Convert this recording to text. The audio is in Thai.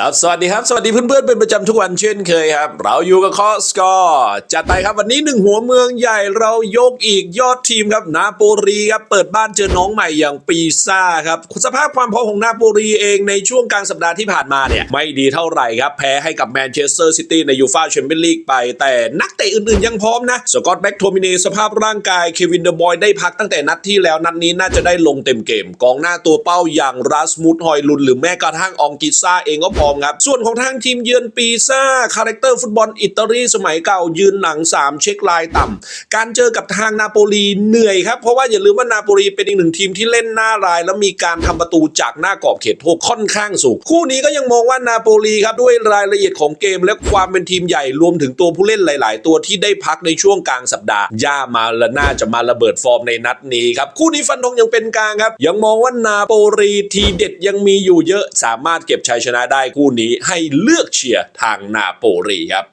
ครับสวัสดีครับ สวัสดีเพื่อนๆเป็นประจำทุกวันเช่นเคยครับ เราอยู่กับคอสกอร์จัดไปครับวันนี้หนึ่งหัวเมืองใหญ่เรายกอีกยอดทีมครับนาโปลีครับเปิดบ้านเจอน้องใหม่อย่างปีซ่าครับสภาพความพร้อมของนาโปลีเองในช่วงกลางสัปดาห์ที่ผ่านมาเนี่ยไม่ดีเท่าไหร่ครับแพ้ให้กับแมนเชสเตอร์ซิตี้ในยูฟ่าแชมเปี้ยนลีกไป แต่นักเตะอื่นๆยังพร้อมนะสกอตแบ็กโทมินีสภาพร่างกายเควินเดอร์บอยได้พักตั้งแต่นัดที่แล้วนัดนี้น่าจะได้ลงเต็มเกมกองหน้าตัวเป้าอย่างรัสมุดฮอยลุนหรือแม้กระทั่งอองกิซ่าเองก็พอมครับ ส่วนของทางทีมเยือนปีซ่าคาแรคเตอร์ฟุตบอลอิตาลีสมัยเก่ายืนหลัง 3 เช็คลายต่ำการเจอกับทางนาโปลีเหนื่อยครับ เพราะว่าอย่าลืมว่านาโปลีเป็นอีกหนึ่งทีมที่เล่นหน้าราย แล้วมีการทำประตูจากหน้ากรอบเขตโทษค่อนข้างสูง คู่นี้ก็ยังมองว่านาโปลีครับด้วยรายละเอียดของเกมและความเป็นทีมใหญ่รวมถึงตัวผู้เล่นหลาย ๆ ตัวที่ได้พักในช่วงกลางสัปดาห์ย่ามาและน่าจะมาระเบิดฟอร์มในนัดนี้ครับคู่นี้ฟันธงยังเป็นกลางครับยังมองว่านาโปลีทีเด็ดยังมีอยู่เยอะสามารถเก็บชัยชนะได้คู่นี้ให้เลือกเชียร์ทางนาโปลีครับ